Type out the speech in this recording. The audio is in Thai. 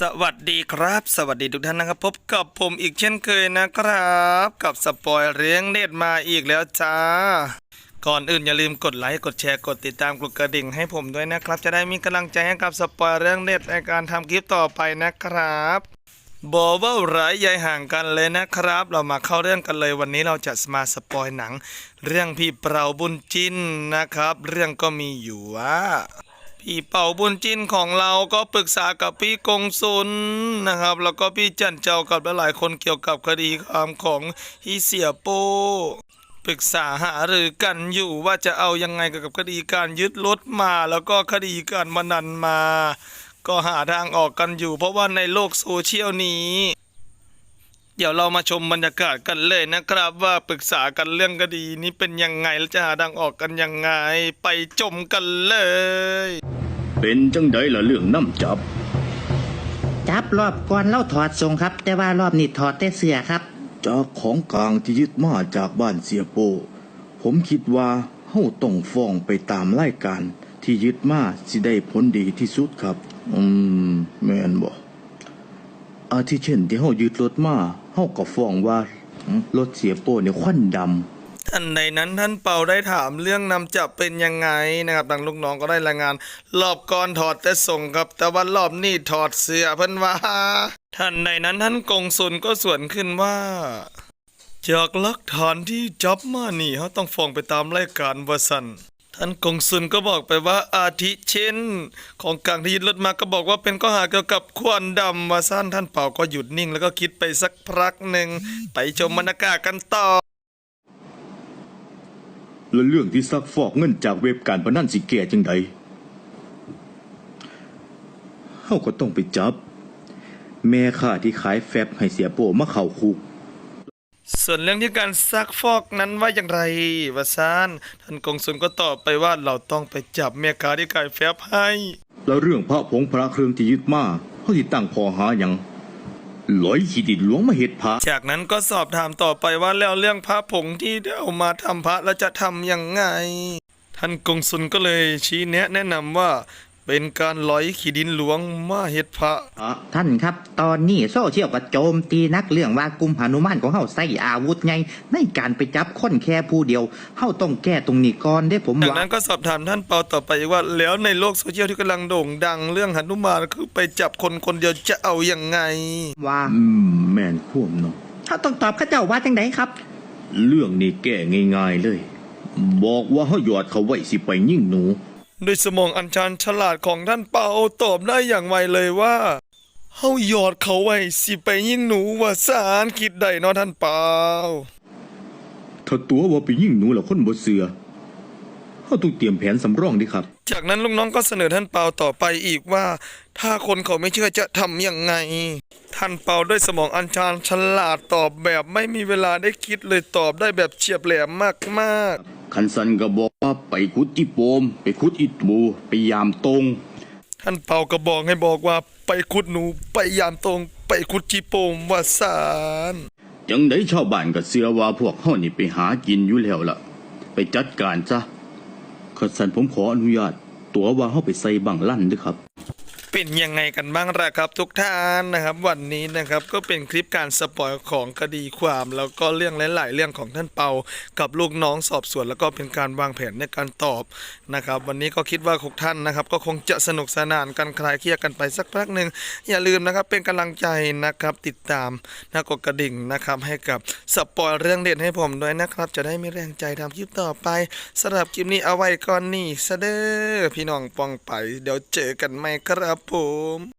สวัสดีครับ สวัสดีทุกท่านนะครับ พบกับผมอีกเช่นเคยนะครับ กับสปอยเลี้ยงเน็ตมาอีกแล้วจ้า ก่อนอื่นอย่าลืมกดไลค์กดแชร์กดติดตามกดกระดิ่งให้ผมด้วยนะครับ จะได้มีกำลังใจให้กับสปอยเรื่องเน็ตในการทำคลิปต่อไปนะครับบอกว่าไรยายห่างกันเลยนะครับ เรามาเข้าเรื่องกันเลยวันนี้เราจะมาสปอยหนัง เรื่องพี่เปราบุญจินนะครับ เรื่องก็มีอยู่ว่า พี่เป่าบุญจินของเราก็ปรึกษากับพี่กงสุนนะครับ แล้วก็พี่จันเจ้ากับหลายๆคนเกี่ยวกับคดีความของฮีเสียโปปรึกษาหารือกันอยู่ว่าจะเอายังไงกับคดีการยึดรถมา แล้วก็คดีการมานันมา ก็หาทางออกกันอยู่ เพราะว่าในโลกโซเชียลนี้ เดี๋ยวเรามาชมบรรยากาศกันเลยนะครับ ว่าปรึกษากันเรื่องคดีนี้เป็นยังไงและจะหาทางออกกันยังไง ไปชมกันเลย เป็นจังไดล่ะเรื่องน้ำจับ จับรอบก่อนเล่าถอดทรงครับ แต่ว่ารอบนี้ถอดแต่เสื้อครับ จากของกลางที่ยึดมาจากบ้านเสียโป ผมคิดว่าเฮาต้องฟ้องไปตามรายการ ที่ยึดมาสิได้ผลดีที่สุดครับ อืม แม่นบ่อาทิเช่นที่เฮายึดรถมาเฮาก็ฟ้องว่าหึรถเสียโปเนี่ยควันดำ ท่านในนั้นท่านเปาได้ถามเรื่องนำจับเป็นยังไงนะครับทางลูกน้องก็ได้รายงาน รอบก่อนถอดแต่ส่งครับ แต่ว่ารอบนี้ถอดเสื้อเพิ่นว่าท่านในนั้นท่านกงสุนก็สวนขึ้นว่าจากหลักฐานที่จับมานี่เขาต้องฟ้องไปตามรายการวสันท่านกงสุนก็บอกไปว่าอาทิเช่น ของกลางที่ยึดรถมาก็บอกว่าเป็นข้อหาเกี่ยวกับควันดำวาสันท่านเป่าก็หยุดนิ่ง แล้วก็คิดไปสักพักหนึ่งไปชมบรรยากาศกันต่อ แล้วเรื่องที่ซักฟอกเงินจากเว็บการพนันสิแก่จังใดเฮาก็ต้องไปจับ แม่ค้าที่ขายแฟบให้เสียโปมาเข้าคุก ส่วนเรื่องที่การซักฟอกนั้นว่าอย่างไรวะซานท่านกงสุนก็ตอบไปว่าเราต้องไปจับแม่ค้าที่ขายแฟบให้ แล้วเรื่องพระผงพระเครื่องที่ยึดมาเขาสิตั้งข้อหาหยัง ลอยขีดินหลวงมาเหตุพระจากนั้นก็สอบถามต่อไปว่าแล้วเรื่องพระผงที่ได้เอามาทำพระแล้วจะทำยังไง ท่านกงสุนก็เลยชี้แนะแนะนำว่า เป็นการลอยขีดินหลวงมาเฮ็ดพระพระ ท่านครับ ตอนนี้โซเชียลก็โจมตีนักเรื่องว่ากลุ่มหนุมานของเฮาใส่อาวุธไงในการไปจับคนแค่ผู้เดียวเฮาต้องแก้ตรงนี้ก่อนได้ผมจากว่า นั้นก็สอบถามท่านเปาต่อไปว่า แล้วในโลกโซเชียลที่กำลังโด่งดังเรื่องหนุมานคือไปจับคนคนเดียวจะเอายังไง ว่า อืมแม่นควมเนาะเฮาต้องตอบเข้าเจ้าว่าจังไดครับ เรื่องนี้แก้ง่ายๆเลย บอกว่าเฮาหยอดเขาไว้สิไปยิ่งหนู ด้วยสมองอันชานฉลาดของท่านเปาตอบได้อย่างไวเลยว่าเฮาหยอดเขาไว้สิไปยิ่งหนูว่าสารคิดได้เนาะท่านเปาถ้าตัวว่าไปยิ่งหนูแล้วคนบ่เสือเฮาต้องเตรียมแผนสำรองดิครับ จากนั้นลูกน้องก็เสนอท่านเปาต่อไปอีกว่า ถ้าคนเขาไม่เชื่อจะทำยังไง ท่านเปาด้วยสมองอันชานฉลาดตอบแบบไม่มีเวลาได้คิดเลยตอบได้แบบเฉียบแหลมมาก คันสันก็บอกว่าไปขุดที่โปม ไปขุดอีตูไปยามตรงๆท่านเปาก็บอกให้บอกว่าไปขุดหนูไปยามตรง ไปขุดจีโปมว่าสารจังไดชาวบ้านก็เสือว่าพวกเฮานี่ไปหากินอยู่แล้วล่ะ ไปจัดการซะคันสันผมขออนุญาต ตัวว่าเฮาไปใส่บังลั่นเด้วยครับ เป็นยังไงกันบ้างล่ะครับ ทุกท่านนะครับ วันนี้นะครับก็เป็นคลิปการสปอยของคดีความ แล้วก็เรื่องหลาย ๆ เรื่องของท่านเปา กับลูกน้องสอบสวน แล้วก็เป็นการวางแผนในการตอบนะครับ วันนี้ก็คิดว่าทุกท่านนะครับ ก็คงจะสนุกสนานกันคลายเครียดกันไปสักพักหนึ่งอย่าลืมนะครับเป็นกำลังใจนะครับติดตามนะกดกระดิ่งนะครับให้กับสปอยเรื่องเด็ดให้ผมด้วยนะครับ จะได้มีแรงใจทำคลิปต่อไปสำหรับคลิปนี้เอาไว้ก่อนนี่ซะเด้อพี่น้องปองไป เดี๋ยวเจอกันใหม่ครับผม